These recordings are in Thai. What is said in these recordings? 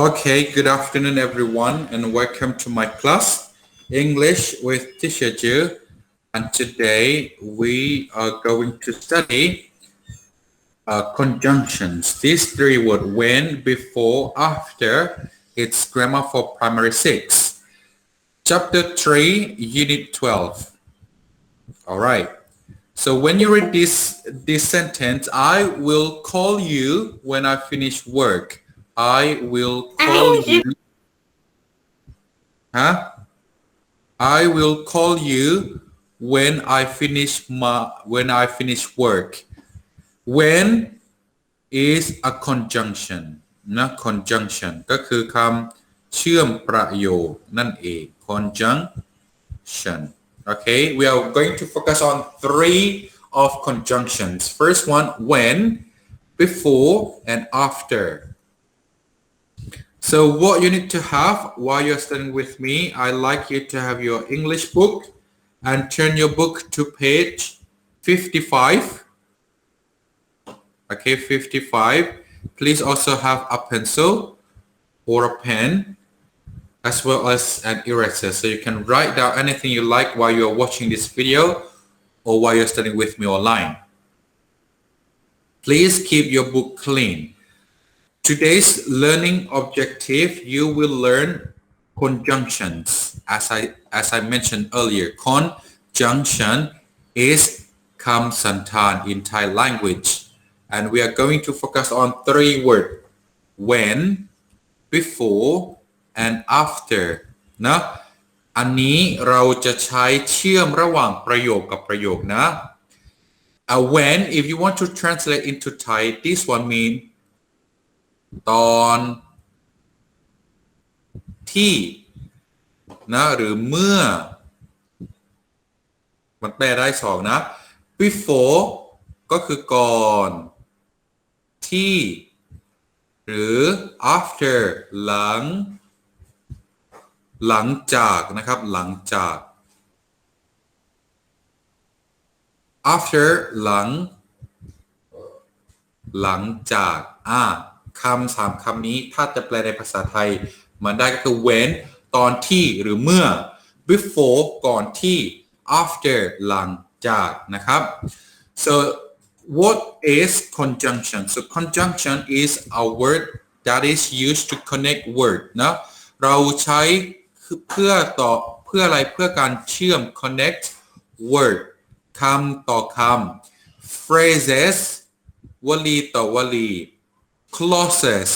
Okay, good afternoon everyone and welcome to my class English with Teacher Ju and today we are going to study uh, conjunctions. These three words when, before, after. It's grammar for primary 6. Chapter 3, Unit 12. All right. So when you read this this sentence, I will call you when I finish work. I will call you. Huh? I will call you when I finish my when I finish work. When is a conjunction นะ conjunction ก็คือคำเชื่อมประโยคนั่นเอง conjunction okay we are going to focus on three of conjunctions first one when before and after so what you need to have while you're studying with me I like you to have your English book and turn your book to page 55 okay 55 please also have a pencil or a pen as well as an eraser. So you can write down anything you like while you're watching this video or while you're studying with me online. Please keep your book clean today's learning objective you will learn conjunctions as i as i mentioned earlier conjunction is คำสันธาน in Thai language and we are going to focus on three words when before and after นะอันนี้เราจะใช้เชื่อมระหว่างประโยคกับประโยคนะ uh, when if you want to translate into Thai this one mean ตอนที่นะหรือเมื่อ มันแปลได้สองนะ before ก็คือก่อนที่ หรือ after หลัง หลังจากนะครับ หลังจาก after หลัง หลังจาก อ่า คำสามคำนี้ถ้าจะแปลในภาษาไทย มันได้ก็คือ when ตอนที่หรือเมื่อ before ก่อนที่ after หลังจากนะครับ so what is conjunction so conjunction is a word that is used to connect word นะเราใช้เพื่อต่อเพื่ออะไรเพื่อการเชื่อม connect word คำต่อคำ phrases วลีต่อวลี clauses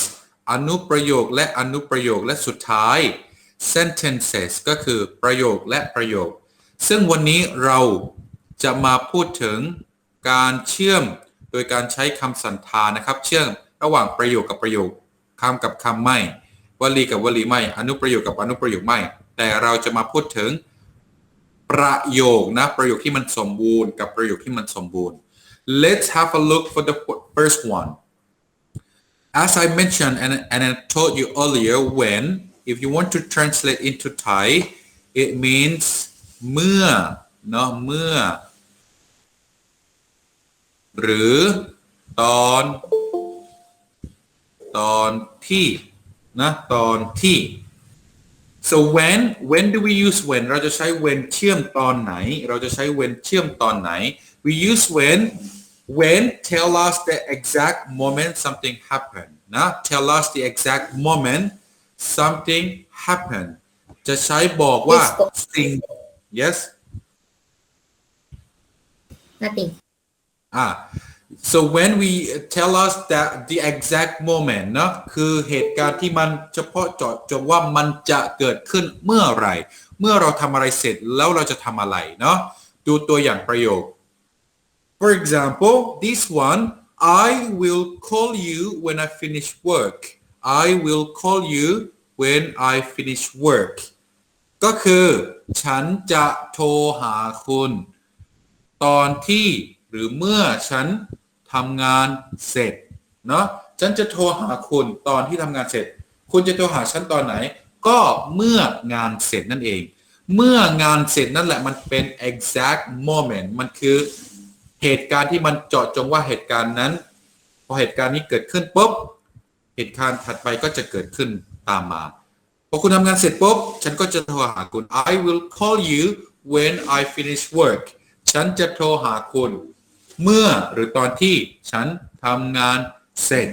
อนุประโยคและอนุประโยคและสุดท้าย sentences ก็คือประโยคและประโยค ซึ่งวันนี้เราจะมาพูดถึงการเชื่อมโดยการใช้คำสันธานนะครับ เชื่อมระหว่างประโยคกับประโยคคำกับคำไม่ วลีกับวลีไม่ อนุประโยคกับอนุประโยคไม่ แต่เราจะมาพูดถึงประโยคนะประโยคที่มันสมบูรณ์กับประโยคที่มันสมบูรณ์ let's have a look for the first one as I mentioned and, and I told you earlier when if you want to translate into Thai it means เมื่อเนาะเมื่อ หรือตอน ตอนที่นะตอนที่ so when when do we use when เราจะใช้ when เชื่อมตอนไหน เราจะใช้ when เชื่อมตอนไหน we use when when tell us the exact moment something happened นะ tell us the exact moment something happened จะใช้บอกว่าสิ่ง yes nothing ah so when we tell us that the exact moment นะคือเหตุการณ์ที่มันเฉพาะเจาะจงว่ามันจะเกิดขึ้นเมื่อไหร่ เมื่อเราทำอะไรเสร็จแล้วเราจะทำอะไรเนาะดูตัวอย่างประโยค for example this one I will call you when I finish work I will call you when I finish work ก็คือ ฉันจะโทรหาคุณ ตอนที่หรือเมื่อฉันทำงานเสร็จเนาะฉันจะโทรหาคุณตอนที่ทำงานเสร็จ คุณจะโทรหาฉันตอนไหน ก็เมื่องานเสร็จนั่นเอง เมื่องานเสร็จนั่นแหละมันเป็น exact moment มันคือ เหตุการณ์ที่มันเจาะจงว่าเหตุการณ์นั้น พอเหตุการณ์นี้เกิดขึ้นปุ๊บเหตุการณ์ถัดไปก็จะเกิดขึ้นตามมาพอคุณทำงานเสร็จปุ๊บฉันก็จะโทรหาคุณ I will call you when I finish work ฉันจะโทรหาคุณ เมื่อหรือตอนที่ฉันทำงานเสร็จ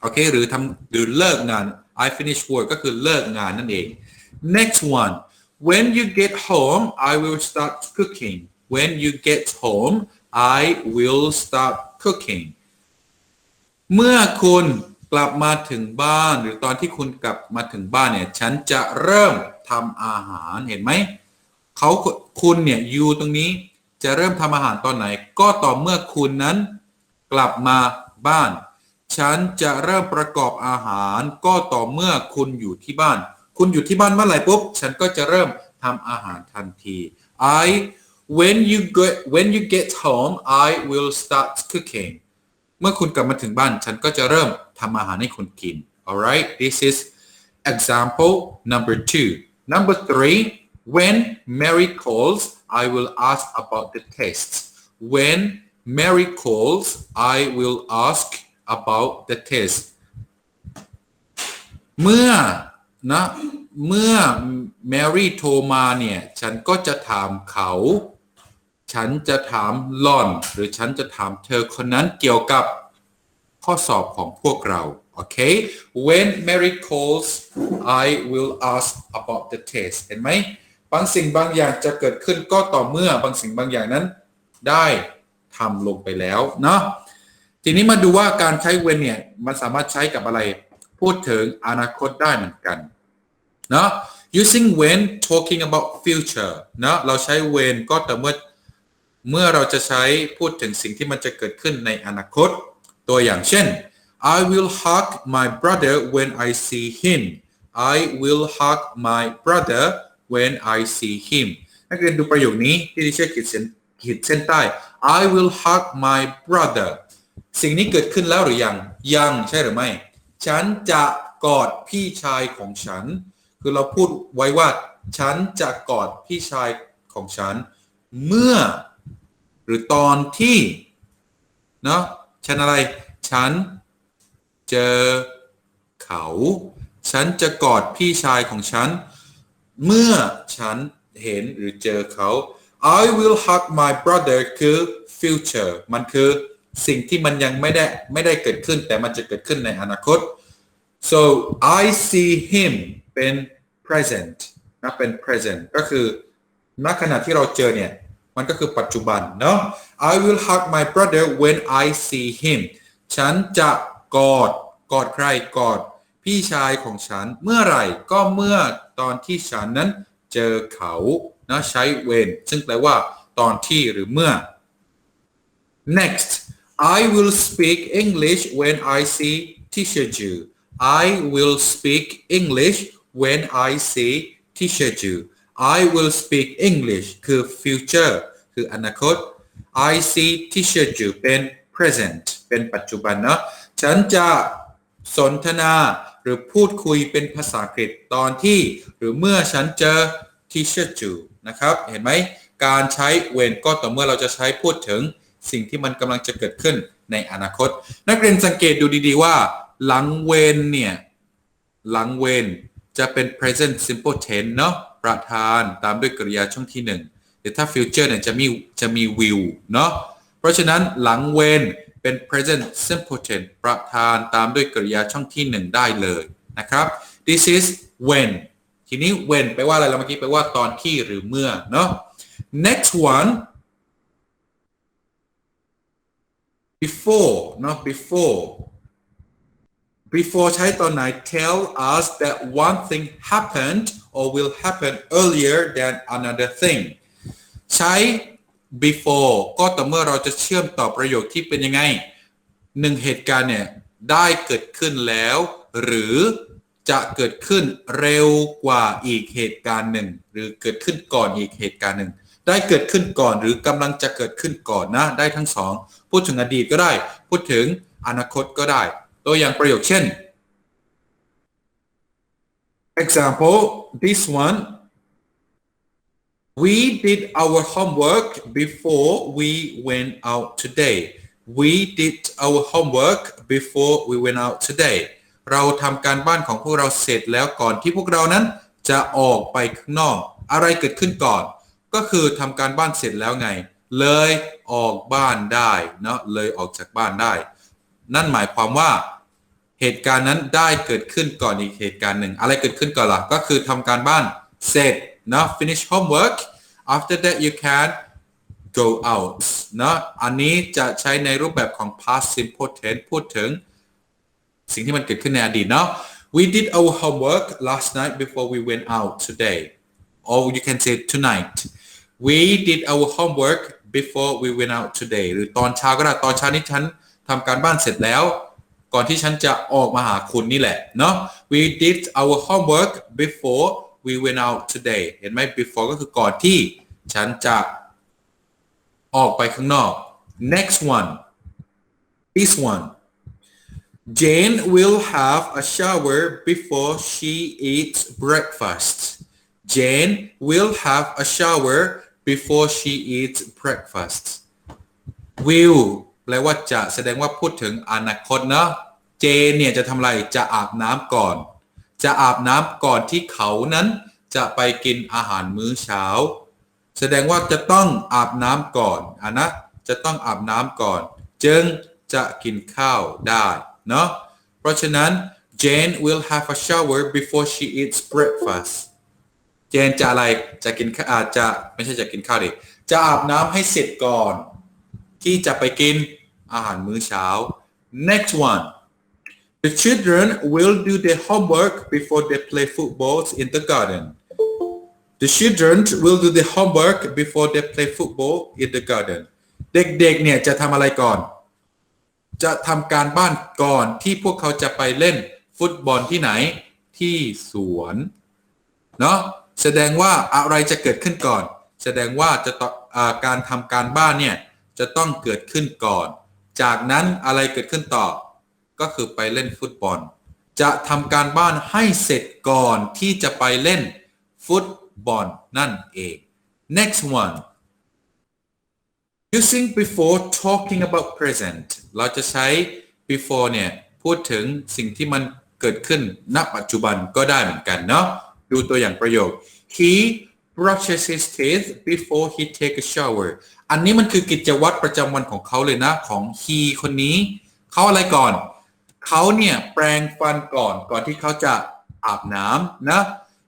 โอเคหรือทำหรือเลิกงาน I finish work ก็คือเลิกงานนั่นเอง next one when you get home I will start cooking when you get home I will start cooking เมื่อคุณกลับมาถึงบ้าน หรือตอนที่คุณกลับมาถึงบ้านเนี่ย ฉันจะเริ่มทำอาหารเห็นไหมเขาคุณเนี่ยอยู่ตรงนี้จะเริ่มทำอาหารตอนไหน ก็ต่อเมื่อคุณนั้นกลับมาบ้าน ฉันจะเริ่มประกอบอาหาร ก็ต่อเมื่อคุณอยู่ที่บ้าน คุณอยู่ที่บ้านเมื่อไหร่ปุ๊บ ฉันก็จะเริ่มทำอาหารทันที I when you get when you get home I will start cooking เมื่อคุณกลับมาถึงบ้าน ฉันก็จะเริ่มทำอาหารให้คุณกิน alright this is example number two number three when Mary calls I will ask about the tests when Mary calls I will ask about the test เมื่อนะเมื่อแมรี่โทรมาเนี่ย ฉันก็จะถามเขา ฉันจะถามหล่อน หรือฉันจะถามเธอคนนั้นเกี่ยวกับข้อสอบของพวกเรา โอเค when Mary calls I will ask about the test เห็นไหมบางสิ่งบางอย่างจะเกิดขึ้นก็ต่อเมื่อบางสิ่งบางอย่างนั้น ได้ทำลงไปแล้วเนาะทีนี้มาดูว่าการใช้ when เนี่ย มันสามารถใช้กับอะไร พูดถึงอนาคตได้เหมือนกันเนาะ using when talking about future เนาะเราใช้ when ก็แต่เมื่อ เมื่อเราจะใช้พูดถึงสิ่งที่มันจะเกิดขึ้นในอนาคต ตัวอย่างเช่น I will hug my brother when I see him I will hug my brother when I see him นักเรียนดูประโยคนี้ที่ดิฉันขีดเส้นขีดเส้นใต้ I will hug my brother สิ่งนี้เกิดขึ้นแล้วหรือยัง ยังใช่หรือไม่ ฉันจะกอดพี่ชายของฉัน คือเราพูดไว้ว่า ฉันจะกอดพี่ชายของฉัน เมื่อ หรือตอนที่เนาะฉันอะไร ฉันเจอเขา ฉันจะกอดพี่ชายของฉัน เมื่อฉันเห็นหรือเจอเขา I will hug my brother คือ future มันคือสิ่งที่มันยังไม่ได้ไม่ได้เกิดขึ้น แต่มันจะเกิดขึ้นในอนาคต so I see him เป็น present นะเป็น present ก็คือณขณะที่เราเจอเนี่ย มันก็คือปัจจุบันเนาะ I will hug my brother when I see him ฉันจะกอด กอดใครกอด พี่ชายของฉันเมื่อไหร่ก็เมื่อตอนที่ฉันนั้นเจอเขานะใช้ when ซึ่งแปลว่าตอนที่หรือเมื่อ next I will speak English when I see teacher Ju I will speak English when I see teacher Ju I will speak English คือ future คืออนาคต I see teacher Ju เป็น present เป็นปัจจุบันเนาะฉันจะสนทนาหรือพูดคุยเป็นภาษาอังกฤษตอนที่ หรือเมื่อฉันเจอ teacher Ju นะครับ เห็นไหมการใช้ when ก็ต่อเมื่อเราจะใช้พูดถึงสิ่งที่มันกำลังจะเกิดขึ้นในอนาคต นักเรียนสังเกตดูดีๆว่า หลัง when เนี่ย หลัง when จะเป็น present simple tense เนาะ ประธานตามด้วยกริยาช่องที่หนึ่งแต่ถ้า future เนี่ยจะมีจะมี will เนาะเพราะฉะนั้นหลัง when เป็น present simple tense ประธานตามด้วยกริยาช่องที่หนึ่งได้เลยนะครับ this is when ทีนี้ when แปลว่าอะไรเราเมื่อกี้แปลว่าตอนที่หรือเมื่อเนาะ next one before เนาะ before before ใช้ตอนไหน tell us that one thing happened or will happen earlier than another thing ใช้ before ก็ต่อเมื่อเราจะเชื่อมต่อประโยคที่เป็นยังไงหนึ่งเหตุการณ์เนี่ย ได้เกิดขึ้นแล้ว หรือจะเกิดขึ้นเร็วกว่าอีกเหตุการณ์หนึ่ง หรือเกิดขึ้นก่อนอีกเหตุการณ์หนึ่ง ได้เกิดขึ้นก่อนหรือกำลังจะเกิดขึ้นก่อนนะ ได้ทั้งสอง พูดถึงอดีตก็ได้ พูดถึงอนาคตก็ได้ ตัวอย่างประโยคเช่น example this one we did our homework before we went out today we did our homework before we went out today เราทำการบ้านของพวกเราเสร็จแล้วก่อนที่พวกเรานั้นจะออกไปข้างนอก อะไรเกิดขึ้นก่อน ก็คือทำการบ้านเสร็จแล้วไง เลยออกบ้านได้เนาะเลยออกจากบ้านได้ นั่นหมายความว่าเหตุการณ์นั้นได้เกิดขึ้นก่อนอีกเหตุการณ์หนึ่ง อะไรเกิดขึ้นก่อนล่ะ ก็คือทำการบ้านเสร็จนะ finish homework after that you can go out นะอันนี้จะใช้ในรูปแบบของ past simple tense พูดถึง สิ่งที่มันเกิดขึ้นในอดีตเนาะ we did our homework last night before we went out today or you can say tonight we did our homework before we went out today หรือตอนเช้าก็ได้ตอนเช้านี้ฉัน ทำการบ้านเสร็จแล้ว ก่อนที่ฉันจะออกมาหาคุณนี่แหละเนาะ we did our homework before we went out today เห็นไหม before ก็คือก่อนที่ฉันจะออกไปข้างนอก next one this one Jane will have a shower before she eats breakfast Jane will have a shower before she eats breakfast will แปลว่าจะแสดงว่าพูดถึงอนาคตเนอะเจนเนี่ยจะทำอะไรจะอาบน้ำก่อน จะอาบน้ำก่อนที่เขานั้นจะไปกินอาหารมื้อเช้า แสดงว่าจะต้องอาบน้ำก่อนอะนะจะต้องอาบน้ำก่อน จึงจะกินข้าวได้เนาะเพราะฉะนั้น Jane will have a shower before she eats breakfast เจนจะอะไรจะกินข้าวอาจจะไม่ใช่จะกินข้าวดิจะอาบน้ำให้เสร็จก่อน ที่จะไปกินอาหารมื้อเช้า next one the children will do their homework before they play football in the garden the children will do their homework before they play football in the garden เด็กๆเนี่ยจะทำอะไรก่อน จะทำการบ้านก่อนที่พวกเขาจะไปเล่นฟุตบอลที่ไหนที่สวนเนาะแสดงว่าอะไรจะเกิดขึ้นก่อน แสดงว่าจะต้ออการทำการบ้านเนี่ย จะต้องเกิดขึ้นก่อน จากนั้นอะไรเกิดขึ้นต่อ ก็คือไปเล่นฟุตบอล จะทำการบ้านให้เสร็จก่อนที่จะไปเล่นฟุตบอลนั่นเอง next one using before talking about present เราจะใช้ before เนี่ยพูดถึงสิ่งที่มันเกิดขึ้นณปัจจุบันก็ได้เหมือนกันเนาะดูตัวอย่างประโยค he brushes his teeth before he take a shower อันนี้มันคือกิจวัตรประจำวันของเขาเลยนะของ he คนนี้เขาอะไรก่อนเขาเนี่ยแปรงฟันก่อนก่อนที่เขาจะอาบน้ำนะ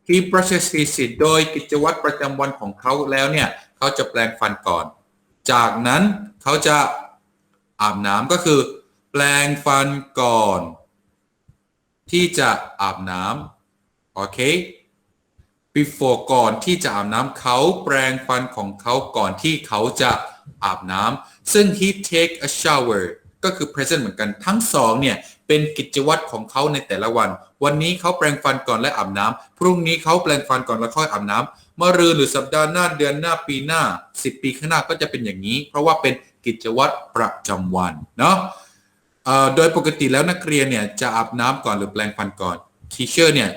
he brushes his teeth โดยกิจวัตรประจำวันของเขาแล้วเนี่ยเขาจะแปรงฟันก่อน จากนั้นเขาจะอาบน้ำก็คือ แปรงฟันก่อน ที่จะอาบน้ำโอเค before ก่อนที่จะอาบน้ำเขาแปรงฟันของเขาก่อนที่เขาจะอาบน้ำซึ่ง he take a shower ก็คือ present เหมือนกันทั้งสองเนี่ยเป็นกิจวัตรของเขาในแต่ละวัน วันนี้เขาแปรงฟันก่อนและอาบน้ำพรุ่งนี้เขาแปรงฟันก่อนแล้วค่อยอาบน้ำมะรืนหรือสัปดาห์หน้าเดือนหน้าปีหน้า 10 ปีข้างหน้าก็จะเป็นอย่างนี้ เพราะว่าเป็นกิจวัตรประจำวันเนาะโดยปกติแล้วนักเรียนเนี่ยจะอาบน้ำก่อนหรือแปรงฟันก่อนทีเชอร์เนี่ย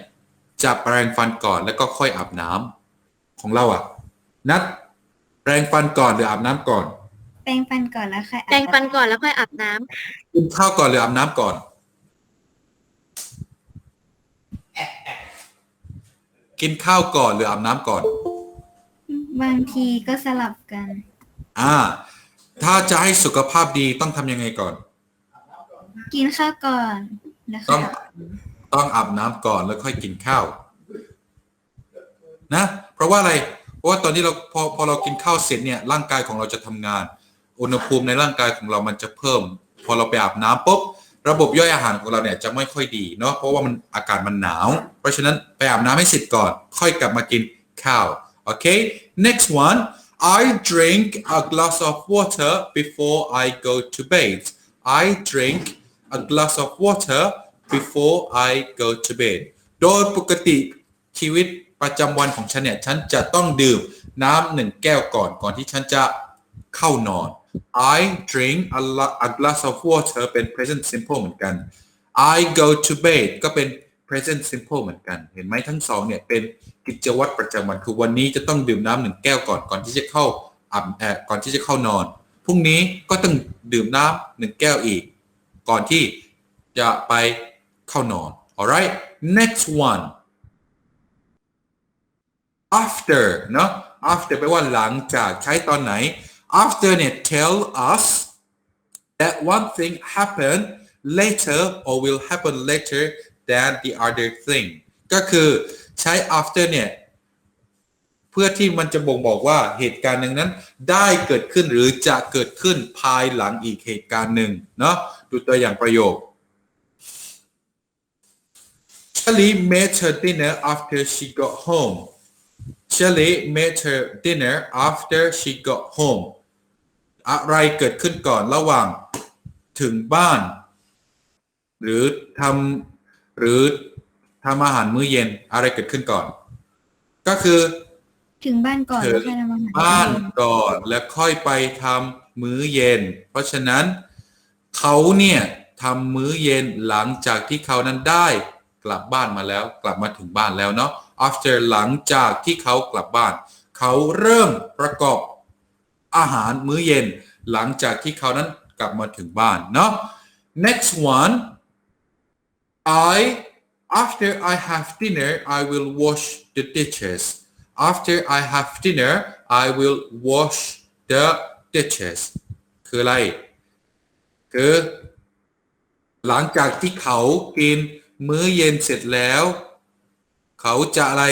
จะแปรงฟันก่อนแล้วก็ค่อยอาบน้ำของเราอะนัดแปรงฟันก่อนหรืออาบน้ำก่อน แปรงฟันก่อนแล้วค่อยอาบแปรงฟันก่อนแล้วค่อยอาบน้ำกินข้าวก่อนหรืออาบน้ำก่อน กินข้าวก่อนหรืออาบน้ำก่อน บางทีก็สลับกัน อ่า ถ้าจะให้สุขภาพดีต้องทำยังไงก่อน กินข้าวก่อนแล้วค่ต้ออยงอาบ ต้องอาบน้ำก่อนแล้วค่อยกินข้าวนะ เพราะว่าอะไร เพราะว่าตอนที่เราพอพอเรากินข้าวเสร็จเนี่ยร่างกายของเราจะทำงาน อุณหภูมิในร่างกายของเรามันจะเพิ่ม พอเราไปอาบน้ำปุ๊บระบบย่อยอาหารของเราเนี่ยจะไม่ค่อยดีเนาะเพราะว่ามันอากาศมันหนาว เพราะฉะนั้นไปอาบน้ำให้เสร็จก่อน ค่อยกลับมากินข้าวโอเค next one I drink a glass of water before I go to bed I drink a glass of water before I go to bed โดยปกติชีวิตประจำวันของฉันเนี่ยฉันจะต้องดื่มน้ำหนึ่งแก้วก่อนก่อนที่ฉันจะเข้านอน I drink a, a glass of water เป็น present simple เหมือนกัน I go to bed ก็เป็น present simple เหมือนกัน เห็นไหมทั้งสองเนี่ยเป็นกิจวัตรประจำวันคือวันนี้จะต้องดื่มน้ำหนึ่งแก้วก่อนก่อนที่จะเข้าอาบเอ่อก่อนที่จะเข้านอนพรุ่งนี้ก็ต้องดื่มน้ำหนึ่งแก้วอีก ก่อนที่จะไป เข้านอน alright next one after เนอะ after แปลว่าหลังจากใช้ตอนไหน after เนี่ย tell us that one thing happened later or will happen later than the other thing ก็คือใช้ after เนี่ยเพื่อที่มันจะบ่งบอกว่าเหตุการณ์หนึ่งนั้น ได้เกิดขึ้นหรือจะเกิดขึ้นภายหลังอีกเหตุการณ์หนึ่งเนาะดูตัวอย่างประโยค Shelly made her dinner after she got home Shelly made her dinner after she got home อะไรเกิดขึ้นก่อนระหว่างถึงบ้าน หรือทำหรือทำอาหารมื้อเย็นอะไรเกิดขึ้นก่อน ก็คือถึงบ้านก่อนถึงแล้วค่อยทำอาหารบ้านก่อนแล้วค่อยไปทำมื้อเย็น เพราะฉะนั้นเขาเนี่ยทำมื้อเย็นหลังจากที่เขานั้นได้ กลับบ้านมาแล้ว กลับมาถึงบ้านแล้วเนาะ after หลังจากที่เขากลับบ้าน เขาเริ่มประกอบอาหารมื้อเย็น หลังจากที่เขานั้นกลับมาถึงบ้านเนาะ next one I after I have dinner I will wash the dishes after I have dinner I will wash the dishes คืออะไร คือ หลังจากที่เขากิน มื้อเย็นเสร็จแล้ว เขาจะอะไร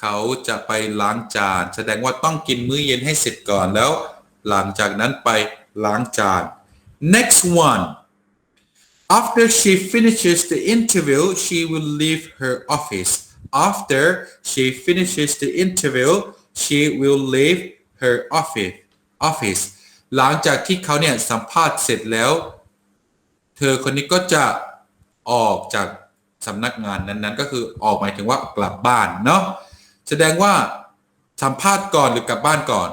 เขาจะไปล้างจาน แสดงว่าต้องกินมื้อเย็นให้เสร็จก่อนแล้ว หลังจากนั้นไปล้างจาน next one After she finishes the interview, she will leave her office. After she finishes the interview, she will leave her office. Office. หลังจากที่เขาเนี่ยสัมภาษณ์เสร็จแล้ว เธอคนนี้ก็จะ ออกจากสำนักงานนั้นๆ ก็คือออกหมายถึงว่ากลับบ้านเนาะแสดงว่าสัมภาษณ์ก่อนหรือกลับบ้านก่อน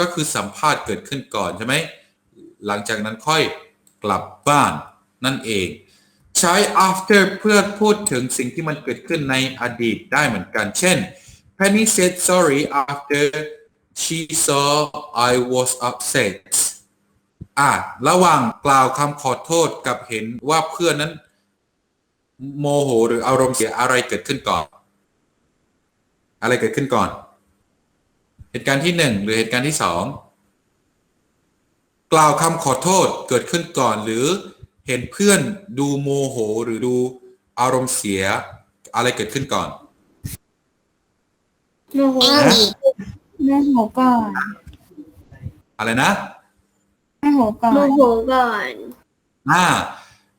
ก็คือสัมภาษณ์เกิดขึ้นก่อนใช่ไหมหลังจากนั้นค่อยกลับบ้านนั่นเอง ใช้ after เพื่อพูดถึงสิ่งที่มันเกิดขึ้นในอดีตได้เหมือนกัน เช่น Penny said sorry after she saw I was upset อะระหว่างกล่าวคำขอโทษกับเห็นว่าเพื่อนนั้น โมโหหรืออารมณ์เสียอะไรเกิดขึ้นก่อน อะไรเกิดขึ้นก่อน เหตุการณ์ที่หนึ่งหรือเหตุการณ์ที่สองกล่าวคำขอโทษเกิดขึ้นก่อน หรือเห็นเพื่อนดูโมโหหรือดูอารมณ์เสียอะไรเกิดขึ้นก่อนโมโหฮะโมโหก่อน อะไรนะ โมโหก่อนโมโหก่อน อ่า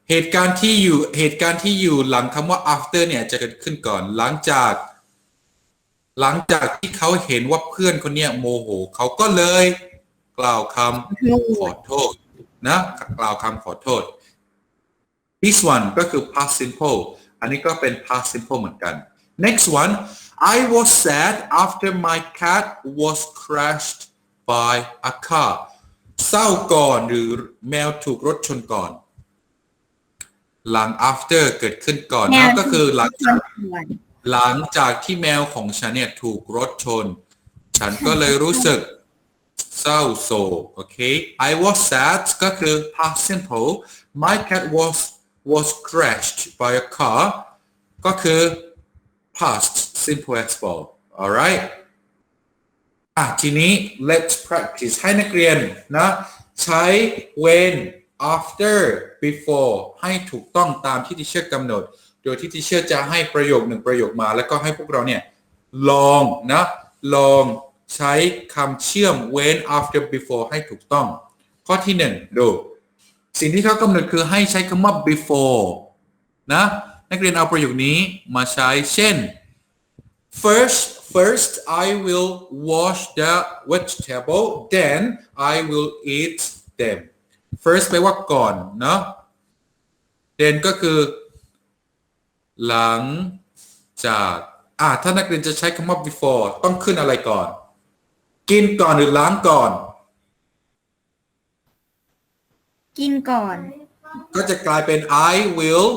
เหตุการณ์ที่อยู่เหตุการณ์ที่อยู่หลังคำว่า after เนี่ยจะเกิดขึ้นก่อนหลังจาก หลังจากที่เขาเห็นว่าเพื่อนคนเนี้ยโมโหเขาก็เลย กล่าวคำขอโทษนะกล่าวคำขอโทษ this one ก็คือ past simple อันนี้ก็เป็น past simple เหมือนกัน next one I was sad after my cat was crashed by a car เศร้าก่อนหรือแมวถูกรถชนก่อน หลัง after เกิดขึ้นก่อนแมนะวก็คือหลังจากก่อนหลังจากที่แมวของฉันเนี่ยถูกรถชน ฉันก็เลยรู้สึกเศร้าโศกโอเค I was sad ก็คือ past simple my cat was was crashed by a car ก็คือ past simple as well alright อะทีนี้ let's practice ให้นักเรียนนะใช้ when after before ให้ถูกต้องตามที่ทีเชอร์กำหนด โดยที่ทีเชอร์จะให้ประโยคหนึ่งประโยคมา แล้วก็ให้พวกเราเนี่ยลองนะลองใช้คำเชื่อม when after before ให้ถูกต้อง ข้อที่หนึ่งดู สิ่งที่เขากำหนดคือให้ใช้คำว่า before นะนักเรียนเอาประโยคนี้มาใช้เช่น First, first I will wash the vegetable, then I will eat them. First แปลว่าก่อนเนาะ then ก็คือ หลังจากอ่าถ้านักเรียนจะใช้คำว่า before ต้องขึ้นอะไรก่อน กินก่อนหรือล้างก่อน กินก่อน ก็จะกลายเป็น I will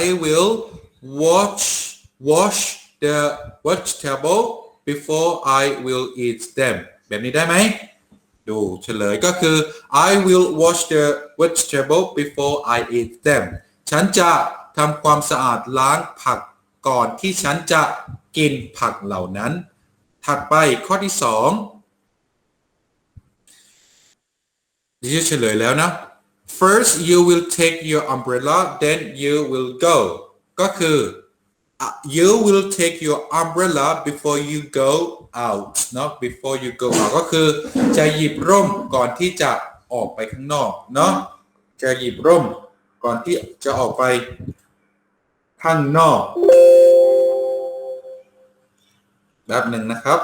I will wash wash the vegetable before I will eat them แบบนี้ได้ไหม ดูเฉลยก็คือ I will wash the vegetable before I eat them ฉันจะทำความสะอาดล้างผักก่อนที่ฉันจะกินผักเหล่านั้น ถัดไปข้อที่สองดิฉันเฉลยแล้วนะ first you will take your umbrella then you will go ก็คือ you will take your umbrella before you go out เนาะ before you go out ก็คือจะหยิบร่มก่อนที่จะออกไปข้างนอกเนาะจะหยิบร่มก่อนที่จะออกไปข้างนอกแบบหนึ่งนะครับ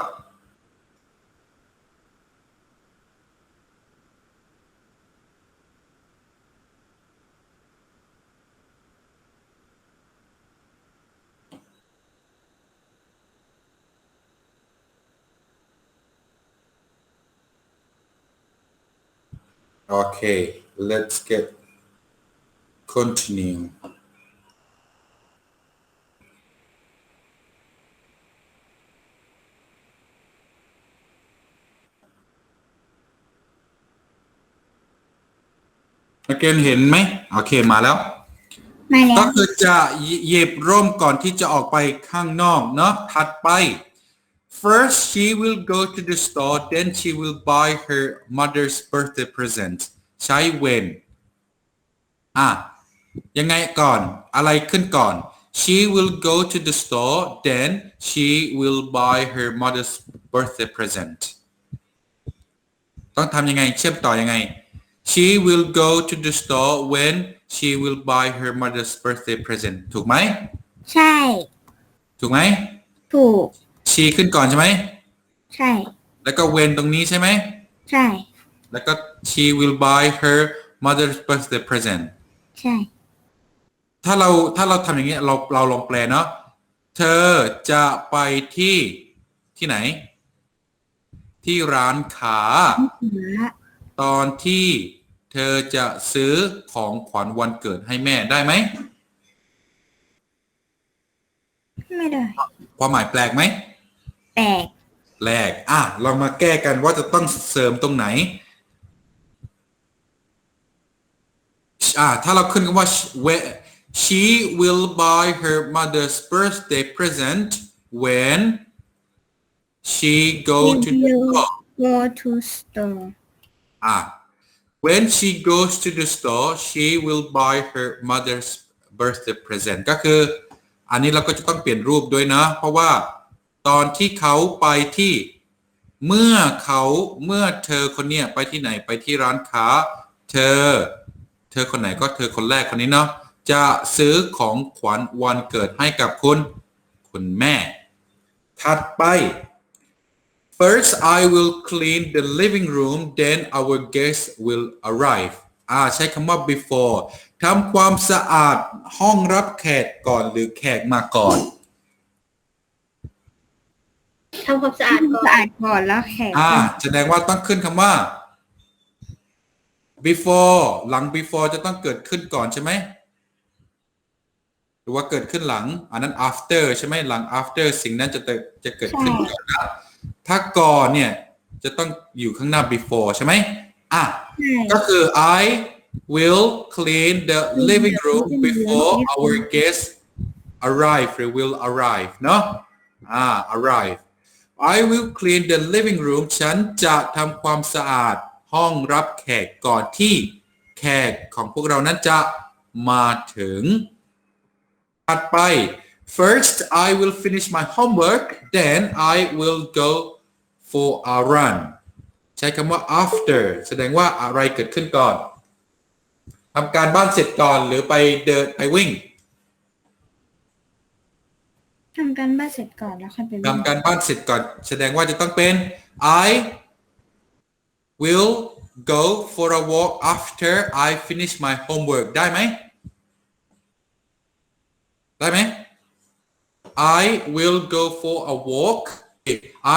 Okay, let's get continue. Again เห็นไหมโอเคมาแล้ว มาแล้ก็วคือจะหยิบร่มก่อนที่จะออกไปข้างนอกเนาะถัดไป first she will go to the store then she will buy her mother's birthday present ใช้ when อ่ะยังไงก่อนอะไรขึ้นก่อน she will go to the store then she will buy her mother's birthday present ต้องทำยังไงเชื่อมต่อยังไง she will go to the store when she will buy her mother's birthday present ถูกไหม ใช่ ถูกไหม ถูก she ขึ้นก่อนใช่ไหม ใช่ แล้วก็ when ตรงนี้ใช่ไหม ใช่ แล้วก็ she will buy her mother's birthday present ใช่ ถ้าเราถ้าเราทำอย่างนี้เราเราลองแปลเนาะ เธอจะไปที่ที่ไหน ที่ร้านค้าหัวตอนที่เธอจะซื้อของขวัญวันเกิดให้แม่ได้ไหม ไม่ได้ ความหมายแปลกไหม แปลกแปลกอะเรามาแก้กันว่าจะต้องเสริมตรงไหน อะถ้าเราขึ้นกันว่า when she will buy her mother's birthday present when she go to the store go to store อะ when she goes to the store she will buy her mother's birthday present ก็คือ อันนี้เราก็จะต้องเปลี่ยนรูปด้วยนะ เพราะว่า ตอนที่เขาไปที่เมื่อเขาเมื่อเธอคนเนี้ยไปที่ไหนไปที่ร้านค้า เธอ เธอคนไหนก็เธอคนแรกคนนี้เนาะจะซื้อของขวัญวันเกิดให้กับคุณ คุณแม่ ถัดไป First, I will clean the living room, then our guests will arrive. อ่าใช้คำว่า before ทำความสะอาดห้องรับแขกก่อนหรือแขกมาก่อน ทำความสะอาดก่อสะนอาดก่อนแล้วแขกอ่า แสดงว่าต้องขึ้นคำว่า before หลัง before จะต้องเกิดขึ้นก่อนใช่ไหมหรือว่าเกิดขึ้นหลัง อันนั้น after ใช่ไหมหลัง after สิ่งนั้นจะเกิดจะเกิดขึ้นก่อนนะถ้าก่อนเนี่ยจะต้องอยู่ข้างหน้า before ใช่ไหมอะใช่ก็คือ I will clean the living room before our guests arrive หรือ will arrive เนาะอ่า arrive I will clean the living room ฉันจะทำความสะอาดห้องรับแขกก่อนที่แขกของพวกเรานั้นจะมาถึง ถัดไป first I will finish my homework then I will go for a run ใช้คำว่า after แสดงว่าอะไรเกิดขึ้นก่อนทำการบ้านเสร็จก่อนหรือไปเดินไปวิ่งำการบ้านเสร็จก่อนแล้วค่อยไปวิ่งทำการบ้านเสร็จก่อน แสดงว่าจะต้องเป็น I will go for a walk after I finish my homework ได้ไหม ได้ไหม I will go for a walk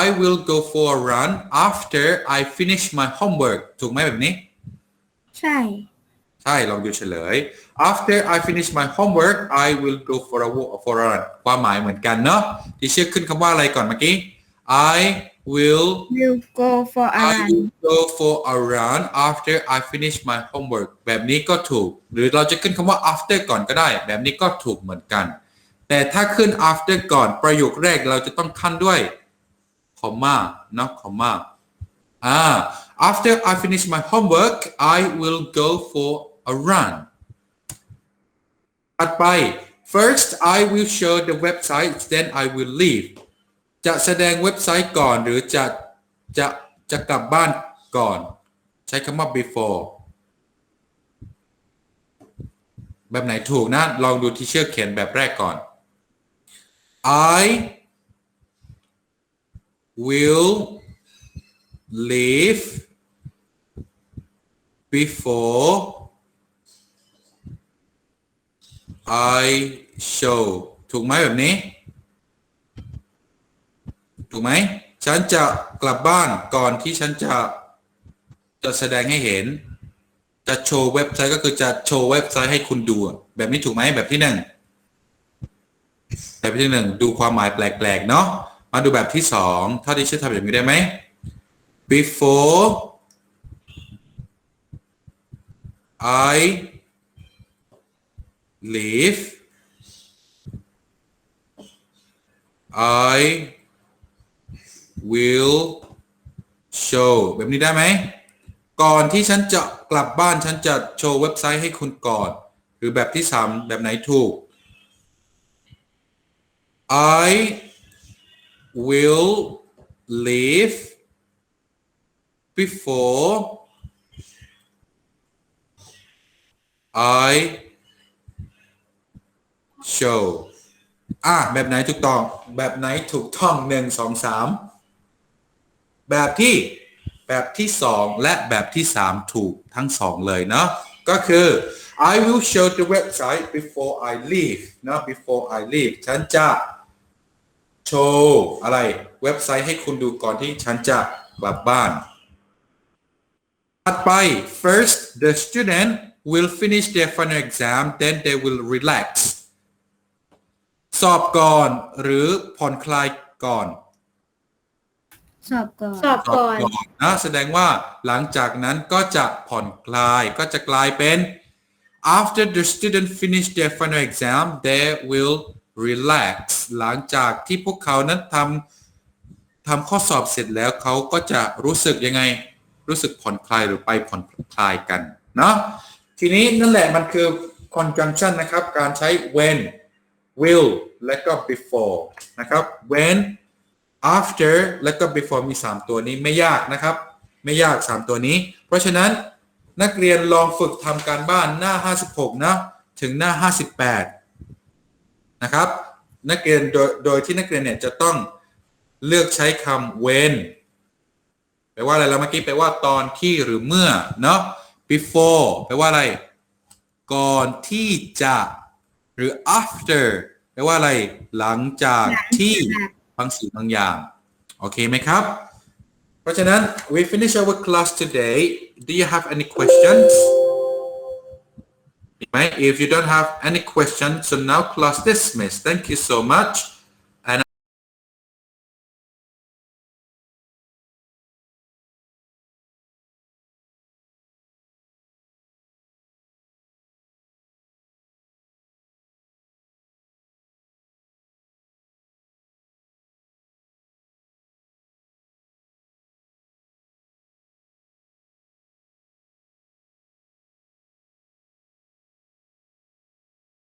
I will go for a run after I finish my homework ถูกไหมแบบนี้ ใช่ ใช่ลองดูเฉลย after I finish my homework I will go for a walk for a run ความหมายเหมือนกันเนาะที่เชื่อขึ้นคำว่าอะไรก่อนเมื่อกี้ I will will go for a I run will go for a run after I finish my homework แบบนี้ก็ถูก หรือเราจะขึ้นคำว่า after ก่อนก็ได้ แบบนี้ก็ถูกเหมือนกัน แต่ถ้าขึ้น after ก่อนประโยคแรกเราจะต้องขั้นด้วย comma เนาะ comma อ่า after I finish my homework I will go for a run ถัดไป first I will show the website then I will leave จะแสดงเว็บไซต์ก่อนหรือจะจะจะกลับบ้านก่อน ใช้คำว่า before แบบไหนถูกนะ ลองดูที่เชื่อเขียนแบบแรกก่อน I will leave before I show ถูกไหมแบบนี้ ถูกไหม ฉันจะกลับบ้านก่อนที่ฉันจะจะแสดงให้เห็น จะโชว์เว็บไซต์ก็คือจะโชว์เว็บไซต์ให้คุณดู แบบนี้ถูกไหมแบบที่หนึ่งแบบที่หนึ่งดูความหมายแปลกๆ เนาะมาดูแบบที่สองเท่าที่ชื่อทำแบบนี้ได้ไหม before I leave I will show แบบนี้ได้ไหม ก่อนที่ฉันจะกลับบ้านฉันจะโชว์เว็บไซต์ให้คุณก่อน หรือแบบที่สามแบบไหนถูก I will leave before I show อะแบบไหนถูกต้อง แบบไหนถูกต้องหนึ่งสองสามแบบที่แบบที่สองและแบบที่สามถูกทั้งสองเลยเนาะก็คือ I will show the website before I leave เนาะ before I leave ฉันจะโชว์อะไรเว็บไซต์ให้คุณดูก่อนที่ฉันจะกลับบ้านถัดไป first the student will finish their final exam then they will relax สอบก่อนหรือผ่อนคลายก่อน สอบก่อนสอบก่อนนะแสดงว่าหลังจากนั้นก็จะผ่อนคลายก็จะกลายเป็น after the student finish their final exam they will relax หลังจากที่พวกเขานั้นทำทำข้อสอบเสร็จแล้วเขาก็จะรู้สึกยังไง รู้สึกผ่อนคลายหรือไปผ่อนคลายกันเนาะทีนี้นั่นแหละมันคือ conjunction นะครับ การใช้ when will และก็ before นะครับ when after และก็ before มี 3 ตัวนี้ไม่ยากนะครับ ไม่ยาก 3 ตัวนี้ เพราะฉะนั้นนักเรียนลองฝึกทำการบ้านหน้า 56 นะ ถึงหน้า 58 นะครับ นักเรียนโดยโดยที่นักเรียนเนี่ยจะต้องเลือกใช้คำ when แปลว่าอะไรแล้วเมื่อกี้แปลว่าตอนที่หรือเมื่อ เนาะ before แปลว่าอะไร ก่อนที่จะ หรือ after แปลว่าอะไร หลังจากที่ บางสิ่งบางอย่าง โอเคไหมครับ เพราะฉะนั้น we finish our class today do you have any questions มีไหม if you don't have any questions so now class dismissed thank you so much